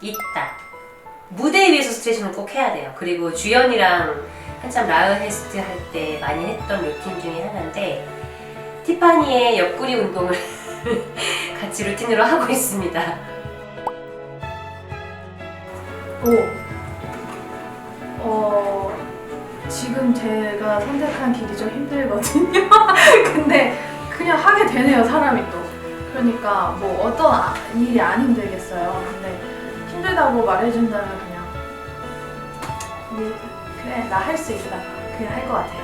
있다. 무대에 비해서 스트레칭을 꼭 해야 돼요. 그리고 주연이랑 한참 라흐헤스트 할 때 많이 했던 루틴 중에 하나인데 티파니의 옆구리 운동을 같이 루틴으로 하고 있습니다. 오. 어, 지금 제가 선택한 길이 좀 힘들거든요. 근데 그냥 하게 되네요, 사람이 또. 그러니까 뭐 어떤 아- 일이 안 힘들겠어요. 근데 힘들다고 말해준다면 그냥 음, 그래, 나 할 수 있다. 그냥 할 것 같아요.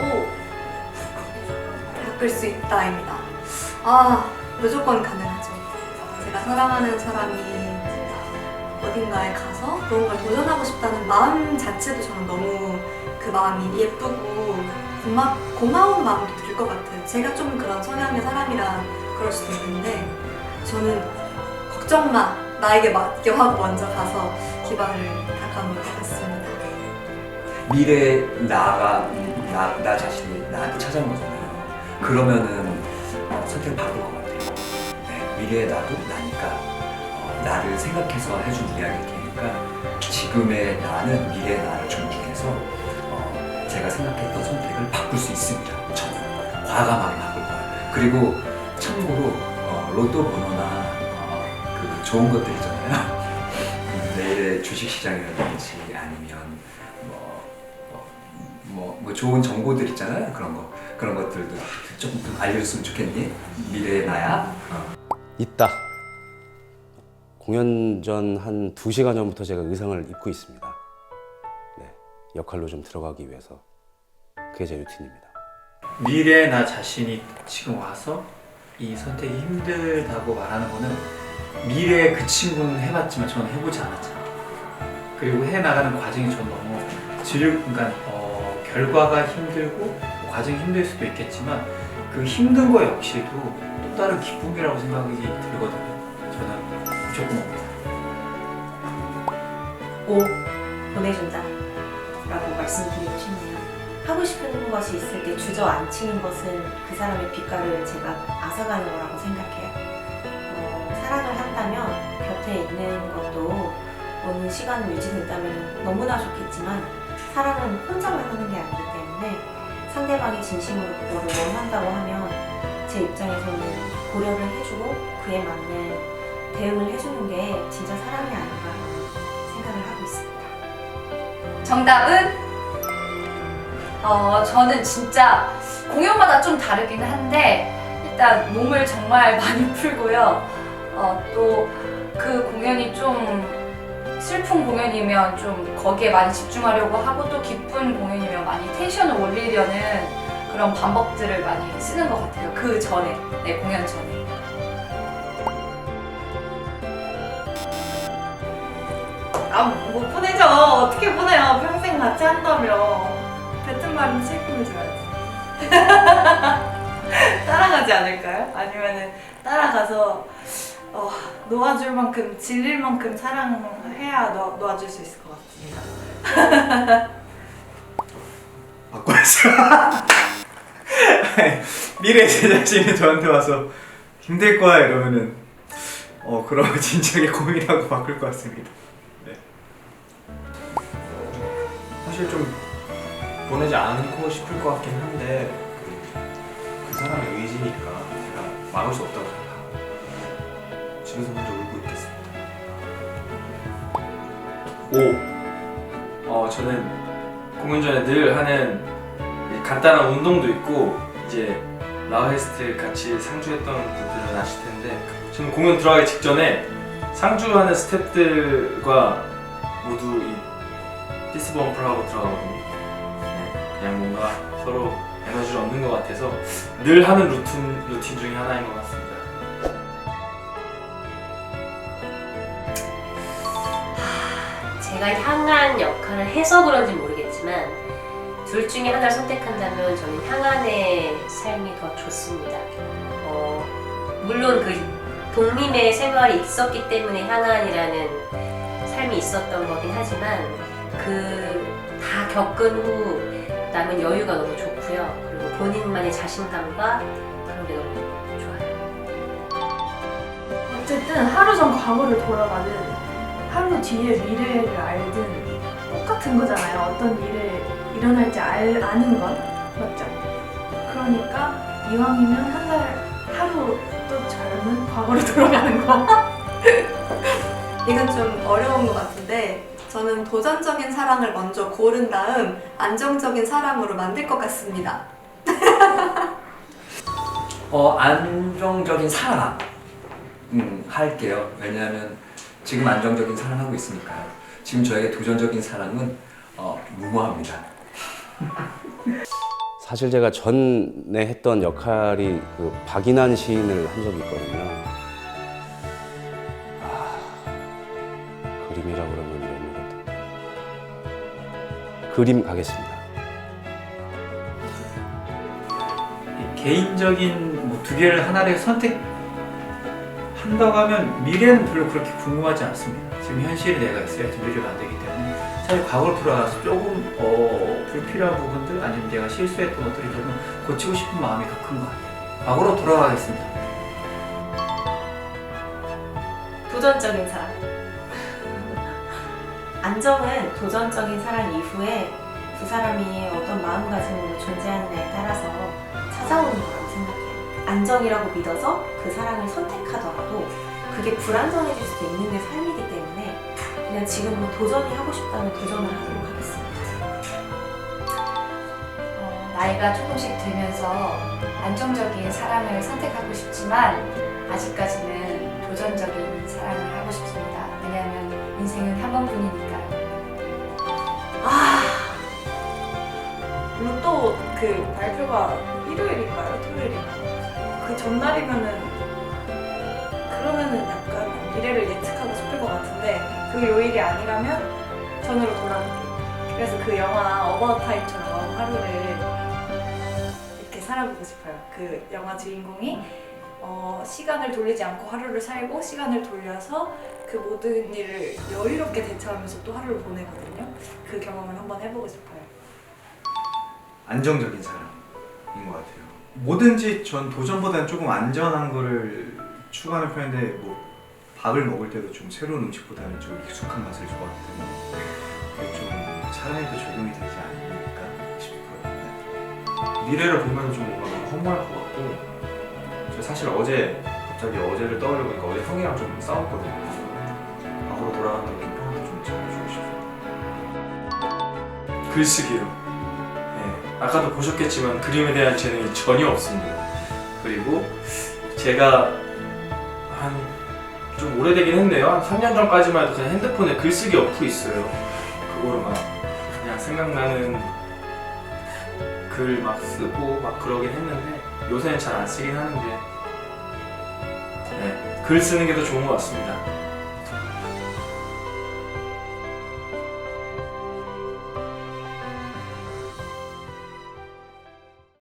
오 바꿀 수 있다입니다. 아 무조건 가능하죠. 제가 사랑하는 사람이 어딘가에 가서 그런 걸 도전하고 싶다는 마음 자체도 저는 너무 그 마음이 예쁘고 고마, 고마운 마음도 들 것 같아요. 제가 좀 그런 성향의 사람이라 그럴 수도 있는데 저는 걱정 마 나에게 맡겨 하고 먼저 가서 기반을 닦아놓도록 하겠습니다. 미래 나가 나, 나 자신이 나한테 찾아온 거잖아요. 그러면은 어, 선택을 바꿀 것 같아요. 네, 미래의 나도 나니까 어, 나를 생각해서 해준 이야기일 테니까 지금의 나는 미래의 나를 존중해서 어, 제가 생각했던 선택을 바꿀 수 있습니다. 저는 과감하게 바꿀 거예요. 그리고 참고로 어, 로또 번호나 좋은 것들 있잖아요. 내일의 주식시장이라든지 아니면 뭐, 뭐, 뭐, 뭐 좋은 정보들 있잖아요. 그런 거. 그런 것들도 조금 좀 알려줬으면 좋겠니? 미래의 나야. 어. 있다. 공연 전 한 2시간 전부터 제가 의상을 입고 있습니다. 네, 역할로 좀 들어가기 위해서. 그게 제 루틴입니다. 미래의 나 자신이 지금 와서 이 선택이 힘들다고 말하는 거는 미래의 그 친구는 해봤지만 저는 해보지 않았잖아요. 그리고 해 나가는 과정이 전 너무 즐, 그러니까 어, 결과가 힘들고 뭐 과정이 힘들 수도 있겠지만 그 힘든 거 역시도 또 다른 기쁨이라고 생각이 들거든요. 저는 무조건 옵니다. 오 보내준다 라고 말씀드리고 싶네요 하고 싶은 것이 있을 때 주저앉히는 것은 그 사람의 빛깔을 제가 앗아가는 거라고 생각해요 한다면 곁에 있는 것도 어느 시간 유지된다면 너무나 좋겠지만 사랑은 혼자만 하는 게 아니기 때문에 상대방이 진심으로 그거를 원한다고 하면 제 입장에서는 고려를 해주고 그에 맞는 대응을 해주는 게 진짜 사랑이 아닌가라는 생각을 하고 있습니다. 정답은 어 저는 진짜 공연마다 좀 다르긴 한데 일단 몸을 정말 많이 풀고요. 어 또그 공연이 좀 슬픈 공연이면 좀 거기에 많이 집중하려고 하고 또 기쁜 공연이면 많이 텐션을 올리려는 그런 방법들을 많이 쓰는 것 같아요. 그 전에 네 공연 전에. 아, 못 보내죠. 어떻게 보내요? 평생 같이 한다며. 뱉은 말은 책임을 져야지. 따라가지 않을까요? 아니면은 따라가서 어, 놓아줄 만큼, 질릴 만큼 사랑해야 놓, 놓아줄 수 있을 것 같습니다. 바꿔야죠. 미래의 제 자신이 저한테 와서 힘들 거야 이러면은 어 그러면 진작에 고민하고 바꿀 것 같습니다. 네. 사실 좀 보내지 않고 싶을 것 같긴 한데 그, 그 사람의 의지니까 제가 막을 수 없다고 생각합니다. 집에서 혼자 울고 있겠습니다. 오. 어 저는 공연 전에 늘 하는 이 간단한 운동도 있고 이제 라우헤스트 같이 상주했던 분들은 아실 텐데 저는 공연 들어가기 직전에 상주하는 스태프들과 모두 이 피스 범프를 하고 들어가거든요. 네, 그냥 뭔가 서로 에너지를 얻는 것 같아서 늘 하는 루틴 루틴 중에 하나인 것 같습니다. 제가 향한 역할을 해서 그런지 모르겠지만 둘 중에 하나를 선택한다면 저는 향한의 삶이 더 좋습니다. 어, 물론 그 독립의 생활이 있었기 때문에 향한이라는 삶이 있었던 거긴 하지만 그 다 겪은 후 남은 여유가 너무 좋고요. 그리고 본인만의 자신감과 그런 게 너무 좋아요. 어쨌든 하루 전 과거를 돌아가든 하루 뒤에 미래를 알든 똑같은 거잖아요. 어떤 일이 일어날지 알, 아는 건 맞죠? 그러니까 이왕이면 한 달 하루 또 젊은 과거로 돌아가는 거. 이건 좀 어려운 것 같은데 저는 도전적인 사랑을 먼저 고른 다음 안정적인 사랑으로 만들 것 같습니다. 어, 안정적인 사랑 음, 할게요. 왜냐하면 지금 안정적인 사랑하고 있으니까요. 지금 저에게 도전적인 사랑은 어, 무모합니다. 사실 제가 전에 했던 역할이 그 박인환 시인을 한 적이 있거든요. 아, 그림이라고 그러면 너무 그렇다. 그림 가겠습니다. 이 개인적인 뭐 두 개를 하나를 선택 한다고 하면 미래는 별로 그렇게 궁금하지 않습니다. 지금 현실이 내가 있어야지 미래를 만들기 때문에 사실 과거로 돌아가서 조금 어, 불필요한 부분들 아니면 내가 실수했던 것들이 조금 고치고 싶은 마음이 더 큰 것 같아요. 과거로 돌아가겠습니다. 도전적인 사랑. 안정은 도전적인 사랑 이후에 두 사람이 어떤 마음가짐으로 존재하느냐에 따라서 찾아오는 생각해요. 안정이라고 믿어서 그 사랑을 선택하더라도 그게 불안정해질 수도 있는 게 삶이기 때문에 그냥 지금은 도전이 하고 싶다면 도전을 하도록 하겠습니다. 어, 나이가 조금씩 들면서 안정적인 사랑을 선택하고 싶지만 아직까지는 도전적인 사랑을 하고 싶습니다. 왜냐하면 인생은 한 번뿐이니까요. 로또 그 발표가 일요일인가요? 토요일인가요? 그 전날이면은 그러면은 약간 미래를 예측하고 싶을 것 같은데 그 요일이 아니라면 전으로 돌아가기. 그래서 그 영화 어바웃 타임처럼 하루를 이렇게 살아보고 싶어요. 그 영화 주인공이 어, 시간을 돌리지 않고 하루를 살고 시간을 돌려서 그 모든 일을 여유롭게 대처하면서 또 하루를 보내거든요. 그 경험을 한번 해보고 싶어요. 안정적인 사람인 것 같아요. 뭐든지 전 도전보다는 조금 안전한 거를 추구하는 편인데 뭐 밥을 먹을 때도 좀 새로운 음식보다는 좀 익숙한 맛을 좋아하기 때문에 그게 좀 사랑에도 적용이 되지 않을까 싶어요. 미래를 보면 좀 뭔가 허무할 것 같고 저 사실 어제 갑자기 어제를 떠올려 보니까 어제 형이랑 좀 싸웠거든요. 과거로 돌아가는 게 형한테 좀 잘해주고 싶어요. 글쓰기요. 네, 아까도 보셨겠지만 그림에 대한 재능이 전혀 없습니다. 그리고 제가 한 좀 오래되긴 했네요. 한 3년 전까지만 해도 그냥 핸드폰에 글쓰기 어플이 있어요. 그거로만 그냥 생각나는 글 막 쓰고 막 그러긴 했는데 요새는 잘 안 쓰긴 하는데 네, 글 쓰는 게 더 좋은 것 같습니다.